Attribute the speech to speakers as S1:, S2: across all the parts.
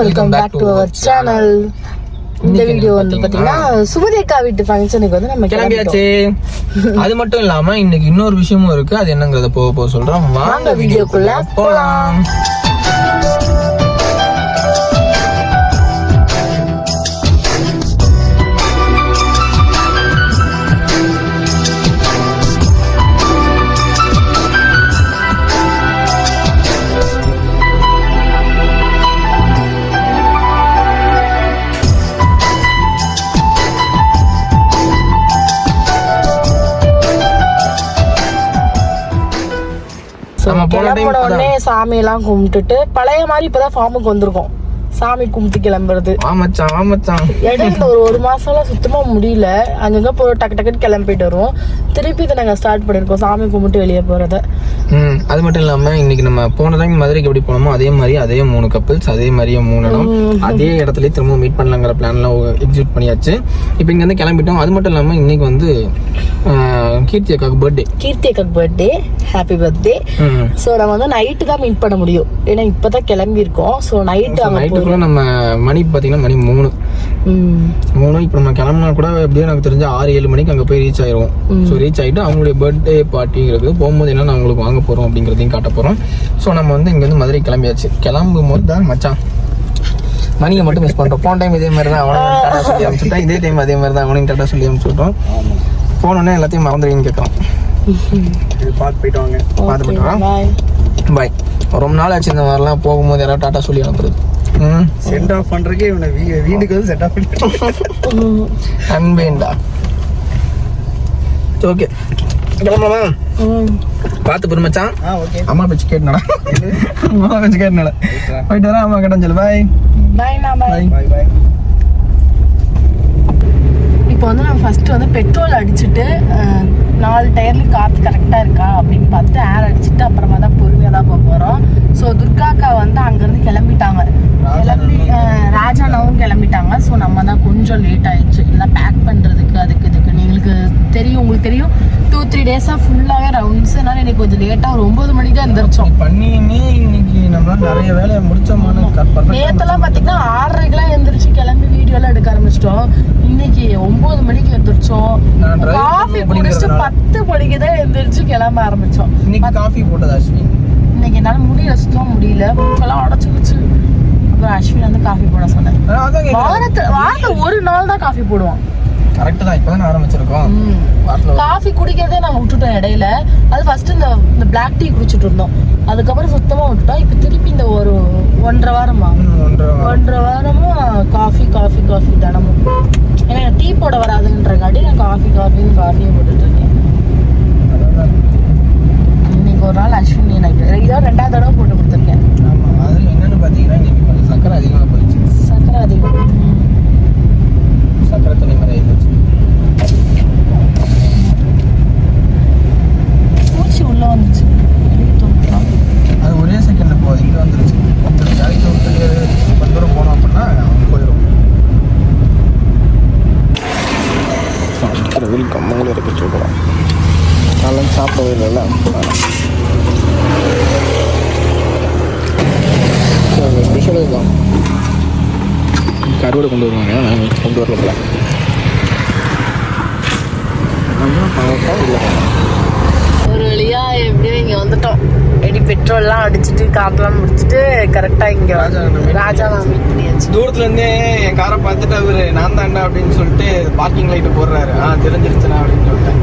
S1: Welcome back to our channel இந்த video வந்து
S2: பாத்தீங்கன்னா,
S1: பாத்தீங்கன்னா சுமதி அக்கா வீட்டு ஃபங்க்ஷனுக்கு வந்து நம்ம
S2: கிளம்பியாச்சு. அது மட்டும் இல்லாம இன்னைக்கு இன்னொரு விஷயமும் இருக்கு. அது என்னங்கறத போக போக சொல்றோம்.
S1: வாங்க வீடியோக்குள்ள
S2: போலாம்.
S1: கிளம்புன உடனே சாமி எல்லாம் கும்பிட்டுட்டு பழைய மாதிரி இப்பதான் ஃபார்முக்கு வந்திருக்கோம். சாமி கும்பிட்டு கிளம்புறது.
S2: ஆமாச்சான் ஆமாச்சான்
S1: இடையில ஒரு ஒரு மாசம்லாம் சுத்தமா முடியல. அங்கங்க போ டக்கு டக்குன்னு கிளம்பிட்டு வருவோம். திருப்பி இதை நாங்க ஸ்டார்ட் பண்ணிருக்கோம் சாமி கும்பிட்டு வெளியே போறத.
S2: ம் அது மட்டும் இல்லாம இன்னைக்கு நம்ம போன டைம் மதுரைக்கு எப்படி போனோமோ அதே மாதிரி அதே மூணு கப்பிள்ஸ் அதே மாதிரியே மூணு இடம் அதே இடத்துல திரும்ப மீட் பண்ணலாங்கிற பிளான்லாம் எக்ஸிக்யூட் பண்ணியாச்சு. இப்போ இங்க இருந்து கிளம்பிட்டோம். அது மட்டும் இல்லாம இன்னைக்கு வந்து கீர்த்தி அக்காவுக்கு பர்த்டே
S1: கீர்த்தி அக்காக்கு பர்த்டே ஹாப்பி பர்த்டே ஸோ நம்ம வந்து நைட்டு தான் மீட் பண்ண முடியும். ஏன்னா இப்பதான் கிளம்பி இருக்கோம் ஸோ நைட்டு
S2: நைட்டுக்குள்ள நம்ம மணி பார்த்தீங்கன்னா மணி மூணு. மூணு இப்போ நம்ம கிளம்புனா கூட எப்படியும் எனக்கு தெரிஞ்ச ஆறு ஏழு மணிக்கு அங்கே போய் ரீச் ஆயிரும் ஸோ ரீச் ஆகிட்டு அவங்களுடைய பர்த்டே பார்ட்டிங்கிறது போகும்போது என்ன நான் உங்களுக்கு வாங்க போகிறோம் அப்படிங்கிறதையும் காட்ட போகிறோம் ஸோ நம்ம வந்து இங்கேருந்து மதுரை கிளம்பியாச்சு. கிளம்பும் போது தான் மச்சான் மணியை மட்டும் மிஸ் பண்ணுறோம் போன டைம் இதே மாதிரி தான் அவனையும் டாட்டா சொல்லி அனுப்பிச்சுட்டேன். இதே டைம் அதே மாதிரி தான் அவனையும் டாட்டா சொல்லி அனுப்பிச்சுட்டோம். போனோன்னே எல்லாத்தையும் மறந்துடுவீங்கன்னு கேட்குறோம்
S3: பார்த்து போயிட்டு வாங்க.
S2: பார்த்து போயிட்டு
S1: பாய்
S2: பாய் ரொம்ப நாள் ஆச்சு இந்த மாதிரிலாம் போகும்போது யாராவது டாட்டா சொல்லி அனுப்புறது. ம்.
S3: சென்ட் ஆஃப் பண்றதுக்கு இவனை வீ- வீட்டுக்கு வந்து சென்ட் ஆஃப் பண்ணிட்டு
S2: அன்பேண்டா. ஓகே கிளம்பலாமா? பார்த்து
S3: ஓகே
S2: அம்மா பேச்சு கேட்டனடா. அம்மா பேச்சு கேட்டனடா போயிட்டு வரேன் அம்மா கேட்டேன் சொல்லு பாய்
S1: பாய்
S3: பாய்
S1: இப்போ வந்து நம்ம ஃபஸ்ட்டு வந்து பெட்ரோல் அடிச்சுட்டு நாலு டயர்லையும் காற்று கரெக்டாக இருக்கா அப்படின்னு பார்த்துட்டு ஏர் அடிச்சுட்டு அப்புறமா தான் பொறுமையாக தான் போக போகிறோம் ஸோ துர்காக்கா வந்து அங்கேருந்து கிளம்பிட்டாங்க. கிளம்பி ராஜானாவும் கிளம்பிட்டாங்க. ஸோ நம்ம தான் கொஞ்சம் லேட் ஆயிடுச்சு. எல்லாம் பேக் பண்ணுறதுக்கு அதுக்கு இதுக்கு. எங்களுக்கு தெரியும் உங்களுக்கு தெரியும். டூ த்ரீ டேஸாக ஃபுல்லாகவே ரவுண்ட்ஸ் அதனால எனக்கு கொஞ்சம் லேட்டாக ஒரு ஒம்பது மணிக்கு தான் எந்திரிச்சோம்
S2: பண்ணியுமே இன்னைக்கு நம்ம நிறைய வேலையை முடிச்சோமான
S1: நேத்தெல்லாம் பாத்தீங்கன்னா ஆறரைக்கெல்லாம் எந்திரிச்சு கிளம்பி வீடியோலாம் எடுக்க ஆரம்பிச்சிட்டோம். இன்னைக்கு ஒன்பது மணிக்கு எந்திரிச்சோம்.
S2: drive
S1: காஃபி குடிச்சிட்டு. பத்து மணிக்கு தான் எந்திரிச்சு கிளம்ப ஆரம்பிச்சோம்.
S2: இன்னைக்கு காஃபி போட்டது அஸ்வின்?
S1: இன்னைக்கு என்னால முடியல சுத்தமா முடியல. மூக்கெல்லாம் உடச்சுக்குச்சு அப்புறம் அஸ்வின் வந்து காஃபி போட சொன்னேன்
S2: அதான்
S1: வாரத்து வாரத்துல ஒரு நாள் தான் காஃபி போடுவோம்
S2: கரெக்ட் தான் இப்போ தான் ஆரம்பிச்சிருக்கோம். வாரத்தில்
S1: காஃபி குடிக்கிறதே நாங்க விட்டுட்டோம் இடையில. அது ஃபர்ஸ்ட் இந்த இந்த பிளாக் டீ குடிச்சிட்டு இருந்தோம். அதுக்கப்புறம் சுத்தமா விட்டுட்டோம். இப்போ திருப்பி இந்த ஒரு ஒன்றரை வாரமா?
S2: ஒன்றரை வாரம்.
S1: ஒன்றரை வாரமா காஃபி காஃபி காஃபி தினமும். ஏன்னா டீ போட வராதுன்றங்காட்டி நான் காஃபி காஃபின்னு காஃபியும் போட்டுட்டு இருக்கேன். ஒரு நாள் அஸ்வினி எனக்கு இதோ ரெண்டாவது தடவை போட்டு கொடுத்துருக்கேன்.
S2: ஆமா அது என்னன்னு பார்த்தீங்கன்னா இன்னைக்கு கொஞ்சம் சக்கரை அதிகமாக போயிடுச்சு.
S1: சக்கரை அதிகம் ம்.
S2: சக்கரை தண்ணி மாதிரி ஆயிடுச்சு
S1: பூச்சி உள்ள வந்துச்சு வெளியே துரத்தலாம்.
S2: அது ஒரே செகண்ட்ல போகுது இங்கே வந்துருச்சு வந்துருச்சு அதுக்கு ஒரு கொஞ்சம் தூரம் போனோம் அப்படின்னா போயிடும் கடவுள் கம்மங்களும் இருக்க சொல்லுவோம் காலம் சாப்பிடவே இல்லைல்ல ஸ்பெஷல் இதுதான் கருவாடு கொண்டு வருவாங்க நாங்கள் கொண்டு வரல போல நம்ம பார்க்க இல்லை
S1: ஒரு வழியா எப்படியோ இங்க வந்துட்டோம் எடி பெட்ரோல்லாம் அடிச்சுட்டு காட்டெல்லாம் முடிச்சுட்டு கரெக்டா இங்க
S2: ராஜா அண்ணா meet
S1: ராஜாவை மீட்
S2: இருந்தே என் காரை பார்த்துட்டு அவரு நான் தாண்டா அப்படின்னு சொல்லிட்டு பார்க்கிங் லைட் போடுறாரு. ஆ தெரிஞ்சிருச்சுண்ணா அப்படின்னு சொல்லிட்டேன்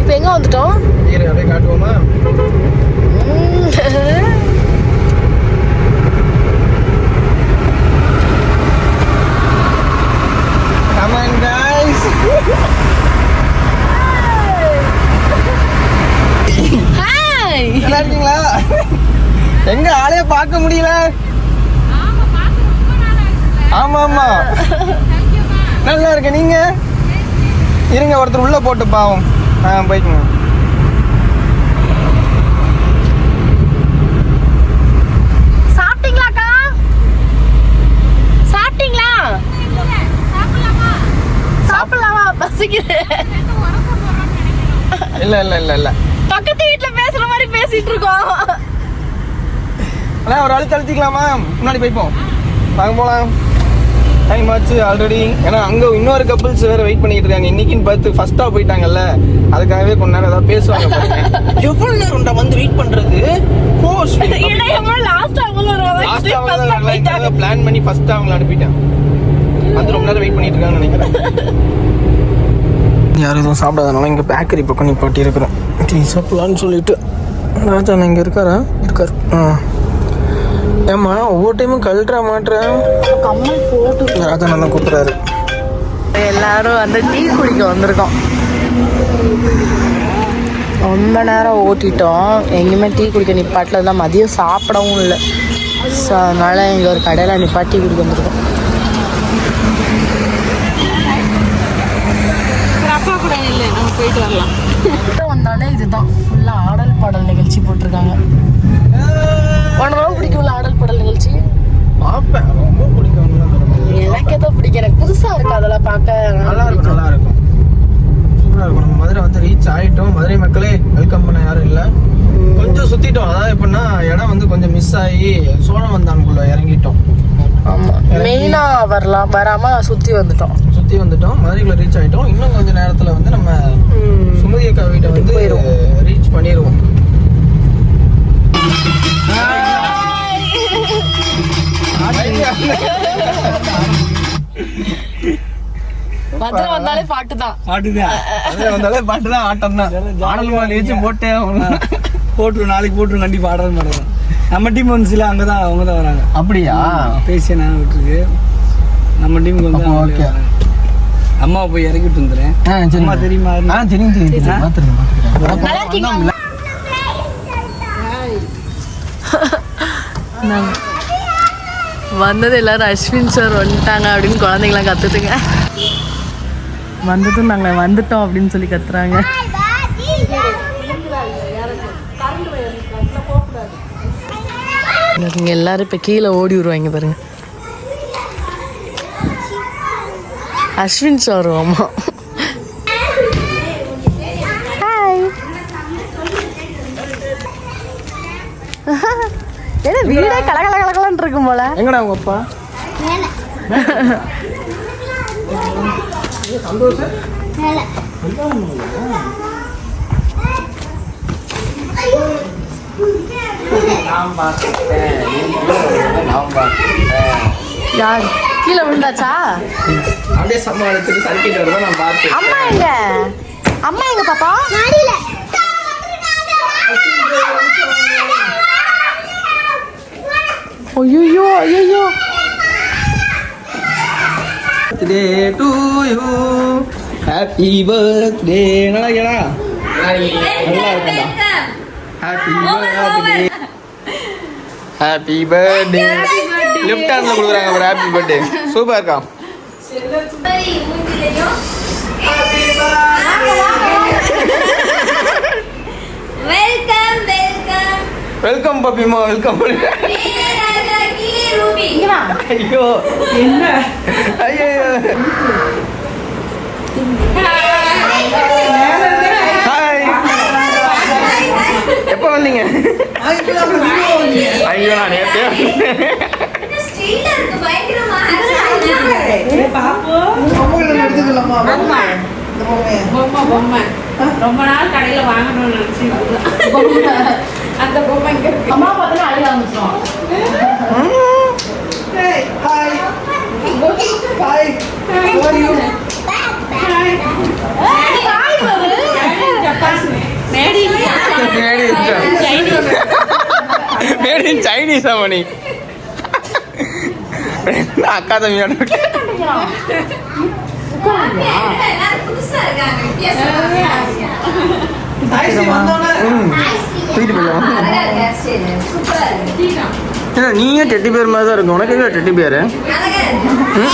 S1: இப்போ எங்க வந்துட்டோம்?
S2: ஈர அப்படியே காட்டுவோமா? நல்லா இருக்கீங்களா? எங்க ஆளே பார்க்க முடியல. ஆமா ஆமா நல்லா இருக்க நீங்க? இருங்க ஒருத்தர் உள்ள போட்டு பாவம். ஆ போய்க்குங்க. இல்ல இல்ல இல்ல இல்ல.
S1: பக்கத்து வீட்ல பேசுற மாதிரி பேசிட்டு இருக்கோம்.
S2: அண்ணா ஒரு அழுத்து அழுத்திக்கலாமா? முன்னாடி போய்ப்போம். வாங்க போகலாம் டைம் ஆச்சு ஆல்ரெடி ஏன்னா அங்கே இன்னொரு கப்புள்ஸ் வேற வெயிட் பண்ணிட்டு இருக்காங்க. இன்னைக்குன்னு பார்த்து ஃபர்ஸ்ட்டாக போயிட்டாங்கல்ல. அதுக்காகவே கொஞ்ச நேரம் ஏதாவது பேசுவாங்க. எவ்வளோ நேரம்டா வந்து வெயிட் பண்ணுறது பிளான் பண்ணி ஃபர்ஸ்ட் அவங்கள அனுப்பிட்டேன். வந்து ரொம்ப நேரம் வெயிட் பண்ணிட்டு இருக்காங்கன்னு நினைக்கிறேன். யாரும் எதுவும் சாப்பிடாதனால இங்கே பேக்கரி பக்கம் நிப்பாட்டி இருக்கிறோம். டீ சாப்பிடலான்னு சொல்லிட்டு. ராஜா இங்கே இருக்காரா? இருக்கார். ஆ. ஏம்மா ஒவ்வொரு டைமும் கழட்டுற
S1: கம்மல் போட்டு
S2: ராஜா நல்லா கூப்பிட்றாரு.
S1: எல்லாரும் வந்து டீ குடிக்க வந்திருக்கோம். ரொம்ப நேரம் ஓட்டிட்டோம். எங்கேயுமே டீ குடிக்க நிப்பாட்டில் தான் மதியம் சாப்பிடவும் இல்லை. ஸோ அதனால் இங்கே ஒரு கடையில் நிப்பாட்டி டீ குடிக்க வந்திருக்கோம். வந்தாலே இதுதான். ஃபுல்லாக ஆடல் பாடல் நிகழ்ச்சி போட்டிருக்காங்க. பாடல் நிகழ்ச்சி?
S2: பார்ப்பேன். ரொம்ப பிடிக்கும்.
S1: எனக்கு எதோ பிடிக்கும் எனக்கு புதுசாக இருக்கு அதெல்லாம் பார்க்க.
S2: நல்லா இருக்கும் நல்லா இருக்கும். சூப்பராக இருக்கும். நம்ம மதுரை வந்து ரீச் ஆகிட்டோம் மதுரை மக்களே வெல்கம் பண்ண யாரும் இல்லை. கொஞ்சம் சுற்றிட்டோம் அதாவது எப்படின்னா இடம் வந்து கொஞ்சம் மிஸ் ஆகி சோழவந்தானுக்குள்ள இறங்கிட்டோம்.
S1: ஆமாம் மெயினாக வரலாம். வராமல் சுற்றி வந்துட்டோம்.
S2: சுற்றி வந்துட்டோம். மதுரைக்குள்ள ரீச் ஆகிட்டோம் இன்னும் கொஞ்ச நேரத்தில் வந்து நம்ம சுமதி அக்கா வீட்டை வந்து ரீச் பண்ணிடுவோம்
S1: மதுரை வந்தாலே பாட்டு தான்
S3: பாட்டுதான்
S2: வந்தாலே பாட்டு தான் ஆட்டம் தான் ஆடல் ஆகணும்.
S3: போட்டுரும் நாளைக்கு போட்டுரும் கண்டிப்பா ஆர்டர் பண்ணுறோம் நம்ம டீம் வந்து சில அங்கே தான் அவங்க தான் வராங்க.
S2: அப்படியா?
S3: பேசிய நான் விட்டுருக்கு? நம்ம டீமுக்கு வந்து. வராங்க. அம்மாவை போய் இறக்கி விட்டு வந்துடுறேன் அம்மா தெரியும்?
S2: தெரியும் தெரியும் பார்த்துருக்கேன் பார்த்துருக்கேன்
S1: இருக்கீங்களா வந்தது எல்லாரும் அஸ்வின் சார் வந்துட்டாங்க அப்படின்னு குழந்தைங்களாம் கத்துட்டுங்க வந்ததும் நாங்கள் வந்துட்டோம் அப்படின்னு சொல்லி கத்துறாங்க. இங்க எல்லாரும் இப்போ கீழே ஓடி வருவாங்க பாருங்க. அஸ்வின் சார் ஆமா ஹாய் ஏன்னா வீடே கலகல கலகலன்னு இருக்கும் போல?
S2: எங்கடா உங்க அப்பா?
S1: யார்? கீழே விழுந்தாச்சா?
S2: அப்படியே சமாளிச்சுட்டு சர்க்கிட் வரதான் நான் பார்த்தேன்
S1: அம்மா எங்க? அம்மா எங்க பாப்பா? ஐயோ ஐயோ
S2: birthday to you happy birthday நல்லா இருக்கா நல்லா இருக்கா happy birthday happy birthday left ஹேண்ட்ல கொடுக்குறாங்க ஒரு ஹாப்பி பர்த்டே சூப்பர் இருக்கா?
S4: வெல்கம் வெல்கம்
S2: வெல்கம் பப்பிமா வெல்கம்
S4: ரூபி
S2: ஐயோ. என்ன? ஐயோ. எப்போ வந்தீங்க? ஐயோ நான் நேற்றே
S4: ஸ்ட்ரீட்ல இருக்கு பயங்கரமா
S5: பொம்மை பொம்மை. ரொம்ப நாள் கடையில வாங்கணும்னு நினைச்சு அந்த பொம்மை இங்க இருக்கு.
S1: அம்மா பார்த்தா அழுக ஆரம்பிச்சிடும்
S5: மேடி
S2: மேட் இன் சைனீஸ் மணி அக்கா ம். தூக்கிட்டு போயிடலாம் ஏன்னா நீயே டெட்டி பேர் மாதிரி தான் இருக்கும் உனக்கு எங்க டெட்டி பேர்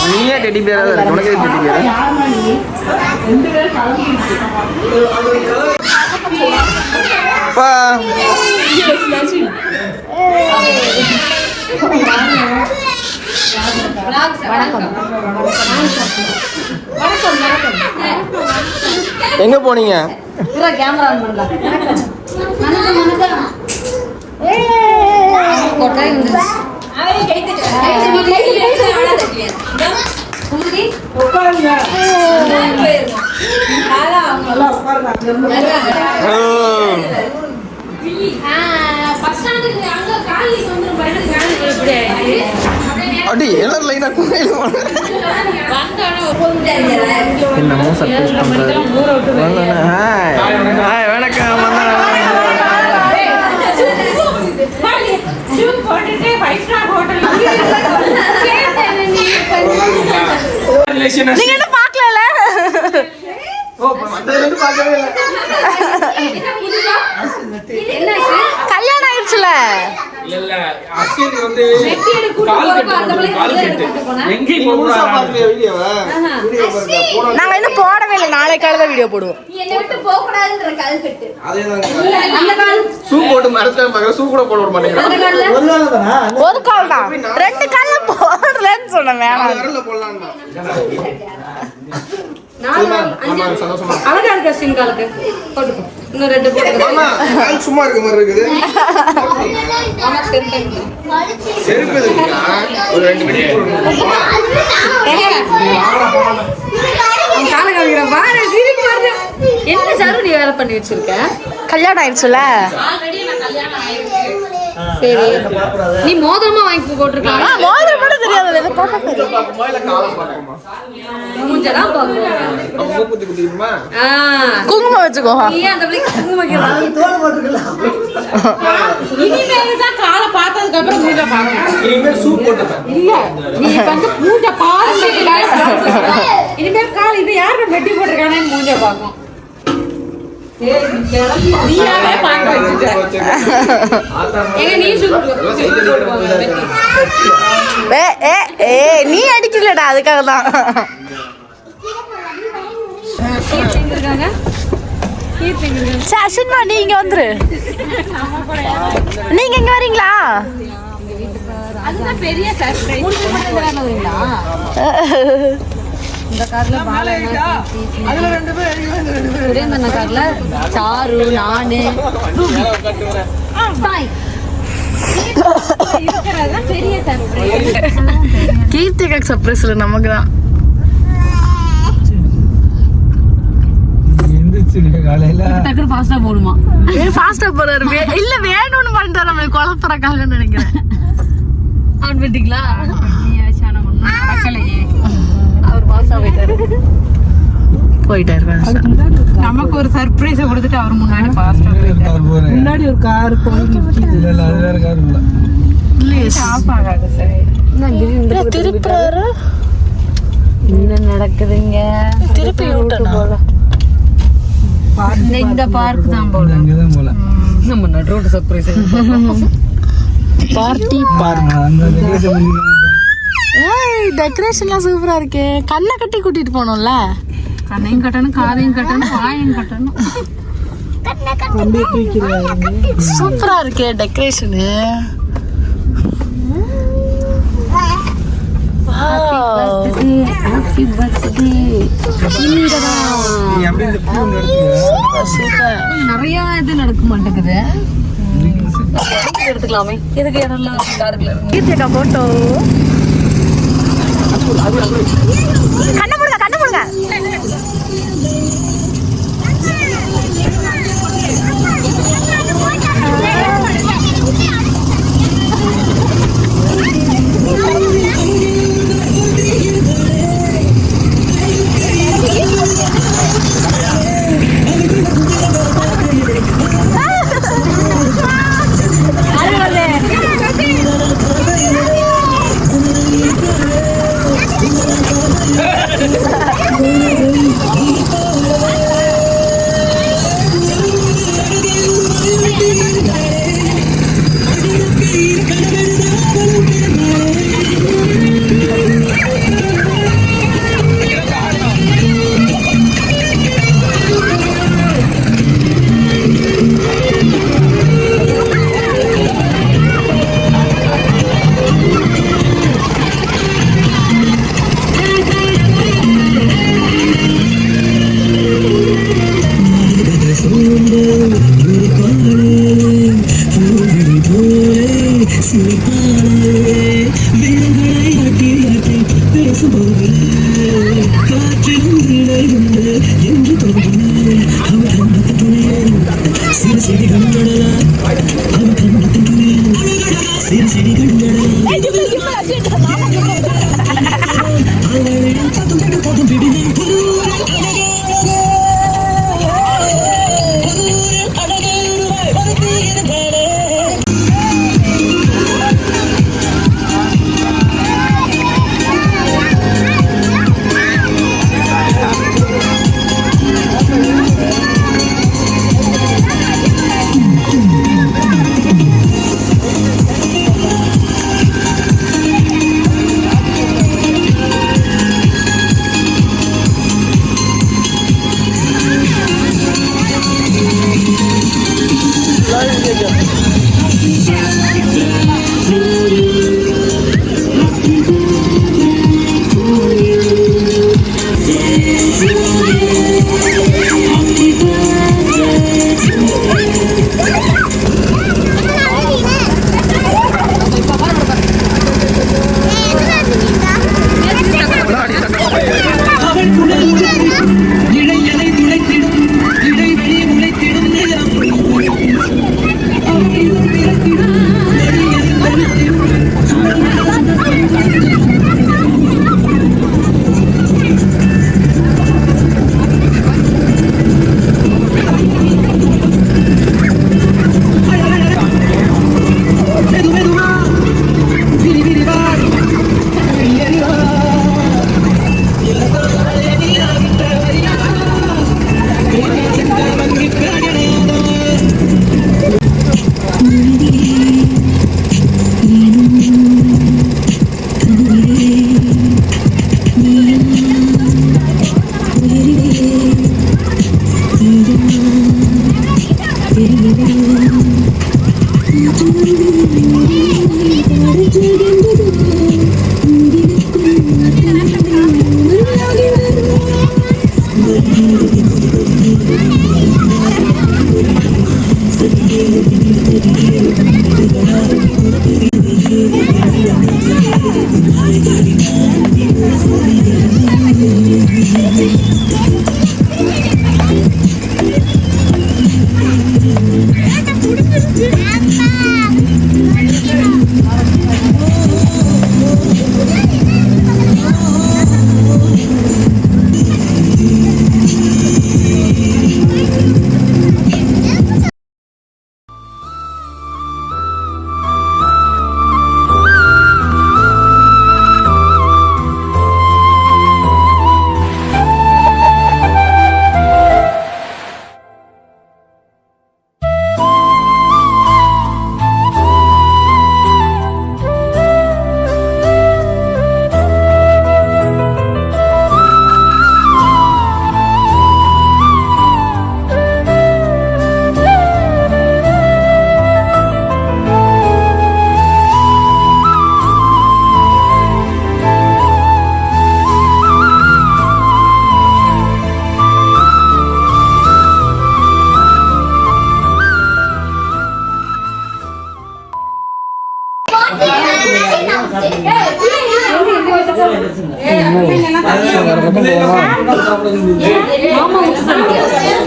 S2: நீயே டெட்டி பேராக தான் இருக்கும் உனக்கு டெட்டி பேர் எங்க போனீங்க
S1: கேமரா ஆன் பண்ணலாம்
S4: அவரே கை தட்டு. கை தட்டு.
S3: உட்காருங்க
S4: போயிருக்கோம் அதான்
S3: நல்லா உட்காருங்க
S5: பஸ் ஸ்டாண்டுக்கு அங்க காலைக்கு வந்துரும் பாருங்க காலைக்கு எப்படி
S2: அப்படி எல்லாரும் லைனா கோயில என்னமோ சர்ப்ரைஸ் பண்றாரு ஹாய் ஹாய் வணக்கம் வந்தனா
S3: ரிலேஷன்
S1: நீங்க என்ன
S2: இல்ல.
S1: கல்யாணம் ஆயிடுச்சுல?
S3: இல்ல இல்ல அஸ்வின் வந்து
S1: நாங்க இன்னும் போடவே இல்லை. வீடியோ போடுவோம்.
S2: போட்டு கூட போட விட மாட்டேங்கிறான்
S1: ஒரு கால் தான். ரெண்டு கால்ல போடலன்னு சொன்னேன் வேணாம்.
S2: விரல்ல போடலாம்
S4: அழகா இருக்க ஸ்கின் காலுக்கு போட்டுக்கோ. இன்னும் ரெண்டு
S2: கால் சும்மா இருக்க மாதிரி இருக்குது. செருப்பு? ஒரு ரெண்டு மணி
S4: என்ன சாரு நீ வேலை பண்ணி வச்சிருக்க?
S1: கல்யாணம் ஆயிடுச்சுல?
S4: சரி. நீ மோதிரமா வாங்கி போட்டிருக்கலாம்.
S1: மோதிரம் மட்டும் தெரியாது. இதை போட்டா
S4: பாக்கணும் ஆ.
S1: குங்குமம் வச்சுக்கோ.
S4: அந்த பிள்ளைக்கு குங்குமம்?
S5: இனிமேல் தான் காலை பார்த்ததுக்கு அப்புறம் மூஞ்ச பார்க்கணும்.
S2: இனிமேல் ஷூ போட்டுப்பேன்.
S5: இல்ல நீ வந்து மூஞ்ச பாருங்க. இனிமேல் கால் இது யாரு வெட்டி போட்டிருக்கானேன்னு மூஞ்ச பார்க்கும் நீயாவே பார்க்க வச்சுட்ட.
S4: ஏங்க நீ
S1: ஏ ஏ ஏ நீ அடிக்கலடா அதுக்காக தான். அஸ்வின்மா நீ இங்க வந்துரு. நீங்க இங்க வரீங்களா?
S4: அதுதான் பெரிய சர்ப்ரைஸ் இந்த கார்ல பாலண்ணா சுரேந்திரன் கார்ல சாரு நானு சாய். இருக்கிறதுதான் பெரிய சர்ப்ரைஸ்
S1: கீர்த்திகா சர்ப்ரைஸ் நமக்கு தான்
S4: டக்குனு ஃபாஸ்டா போடுமா
S1: ஏ ஃபாஸ்டா போறாரு. இல்ல வேணும்னு பண்ணிட்டாரு. நம்மளை குழப்பறக்காகன்னு நினைக்கிறேன்.
S4: ஆன் பண்ணிட்டீங்களா? நடக்கலையே. பாஸ் ஆகிட்டாரு
S1: போயிட்டாரு
S5: நமக்கு ஒரு சர்ப்ரைஸ் கொடுத்துட்டு அவர் முன்னாடி பாஸ்ட்
S3: முன்னாடி ஒரு கார் போய் இல்ல இல்ல அது வேற கார் இல்ல
S5: ஆகாது சரி
S1: திருப்புறாரு
S4: என்ன நடக்குதுங்க?
S1: திருப்பி விட்டனா
S4: இந்த இந்த பார்க் தான் போல.
S3: அங்கதான் போல.
S4: நம்ம நடுரோடு சர்ப்ரைஸ்
S1: பார்ட்டி
S3: பண்ணிருக்காங்க.
S1: ஏய் டெக்கரேஷன்லாம் சூப்பரா இருக்கே. கண்ணை கட்டி கூட்டிட்டு போனோம்ல
S5: கண்ணையும் கட்டணும் காதையும் கட்டணும் வாயும் கட்டணும்.
S1: சூப்பரா இருக்கே டெக்கரேஷனு
S4: நிறைய இது நடக்க மாட்டேங்குது. எடுத்துக்கலாமே. எதுக்கு இடம்லாம்? காருக்குள்ள
S1: கீர்த்திகா போட்டோ கண்ணை போடுங்க கண்ணை போடுங்க
S5: you.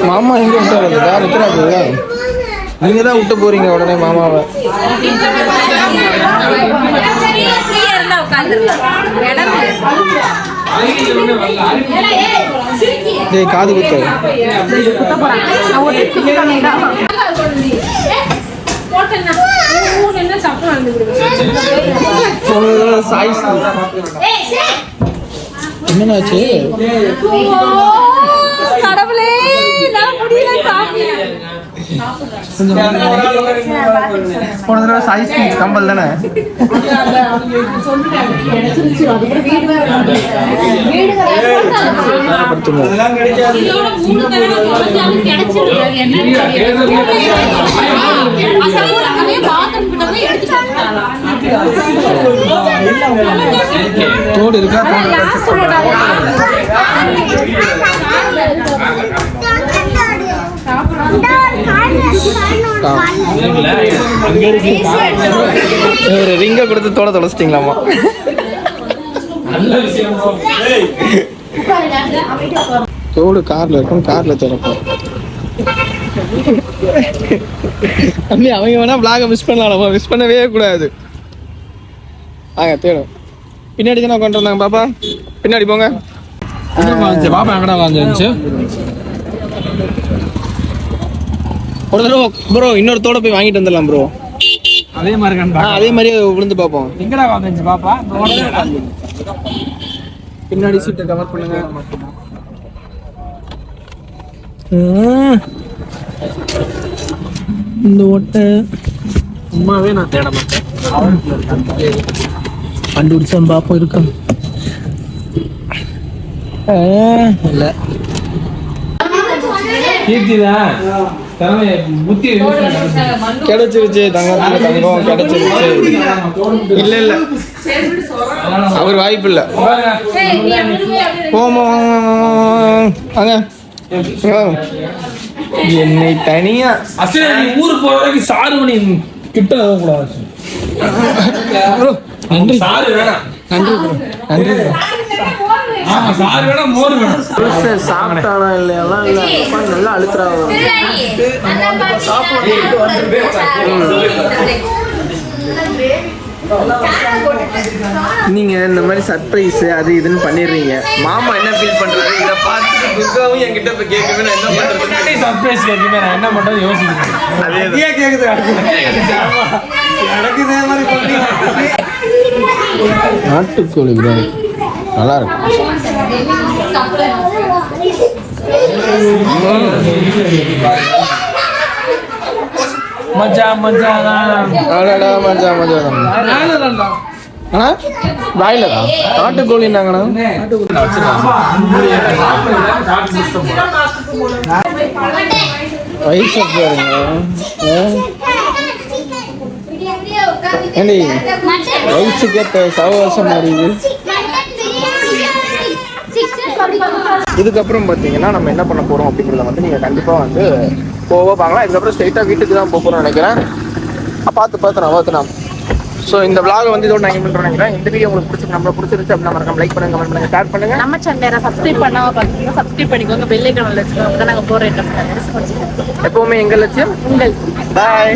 S5: மாமா எங்க விட்டாரு வேற இருக்கிறாங்க நீங்க தான் விட்டு போறீங்க உடனே மாமாவை டேய் காது குத்து சாய் என்னன்னாச்சு
S3: கடவுளே நான் முடியல சாமி
S5: போன தடவை சாய் ஸ்வீட் கம்பல் தானே தோடு இருக்கா? ஒரு ரிங்கை கொடுத்து தோட தொலைச்சிட்டிங்களாமா?
S2: தோடு கார்ல இருக்கும் கார்ல திறப்போம் தம்பி அவங்க வேணா பிளாக மிஸ் பண்ணலாம் மிஸ் பண்ணவே கூடாது. ஆங்க தேடும் பின்னாடி தானே உட்காந்து இருந்தாங்க பாப்பா? பின்னாடி போங்க.
S3: பாப்பா எங்கடா வாங்கிச்சு
S2: ஒரு தடவை ப்ரோ இன்னொரு தோட போய் வாங்கிட்டு வந்துடலாம் ப்ரோ
S3: அதே மாதிரி
S2: ஆ அதே மாதிரியே விழுந்து பார்ப்போம்.
S3: எங்கடா வாங்கிச்சு பாப்பா?
S2: பின்னாடி சீட்டை கவர் பண்ணுங்க. இந்த ஓட்டை.
S3: சும்மாவே நான் தேட மாட்டேன்.
S2: கண்டுபிடிச்சான் பாப்போம் இருக்கான் ஆ, இல்ல.
S3: புத்தி
S2: கிடைச்சிருச்சு தங்கத்துல தங்கம் கிடைச்சிருச்சு. இல்ல இல்ல. அவர் வாய்ப்பு இல்ல. போமா வாங்க. என்னை தனியா.
S3: அசல நீ ஊருக்கு போற வரைக்கும் சாரு மணி கிட்ட கூடாது
S2: நன்றி.
S3: சாரு வேணாம்.
S2: நன்றி. நன்றி.
S3: சாரு வேணாம் மோர் வேணாம்.
S2: சாப்பிட்டானா இல்லையெல்லாம் இல்ல. நல்லா அழுத்துறாங்க. நீங்க இந்த மாதிரி சர்ப்ரைஸ் அது இதுன்னு பண்ணிடுறீங்க. மாமா என்ன ஃபீல் பண்றாரு இத பார்த்துட்டு துர்காவும் என்கிட்ட இப்ப கேட்கவே நான் என்ன பண்றது?
S3: சர்ப்ரைஸ் கேட்குமே நான் என்ன பண்றது யோசிக்கிறேன்.
S2: அதே
S3: ஏன் கேக்குது.
S2: எனக்கு இதே மாதிரி நாட்டுக்கோழி பிரியாணி. நல்லா இருக்கு
S3: மச்சான் மச்சான்
S2: அடடா மஜா மஜா. அண்ணா பாய்லரா நாட்டுக்கோழின்னாங்கண்ணா வயசு பாருங்க ஏண்டி வயசு கேட்ட சவகாசம் மாறிது இதுக்கப்புறம் பார்த்தீங்கன்னா நம்ம என்ன பண்ண போகிறோம் அப்படிங்கிறத வந்து நீங்கள் கண்டிப்பாக வந்து போவோ பார்க்கலாம். இதுக்கப்புறம் ஸ்ட்ரைட்டா வீட்டுக்கு தான் போக போறோம் நினைக்கிறேன். பார்த்து பார்த்து நான் பார்த்து நான். ஸோ இந்த vlog வந்து இதோட நான் பண்ணுறோம் நினைக்கிறேன். இந்த வீடியோ உங்களுக்கு பிடிச்சி நம்மள பிடிச்சிருச்சு அப்படின்னா மறக்காம லைக் பண்ணுங்க கமெண்ட் பண்ணுங்க ஷேர் பண்ணுங்க.
S1: நம்ம சேனலை சப்ஸ்கிரைப் பண்ணாம பார்த்தீங்கன்னா சப்ஸ்கிரைப் பண்ணிக்கோங்க. பெல் ஐக்கான் வச்சுக்கோங்க அப்பதான் நாங்க போற இன்ட்ரெஸ்ட்
S2: எப்பவுமே எங்க லட்சியம்?
S1: உங்கள்
S2: பாய்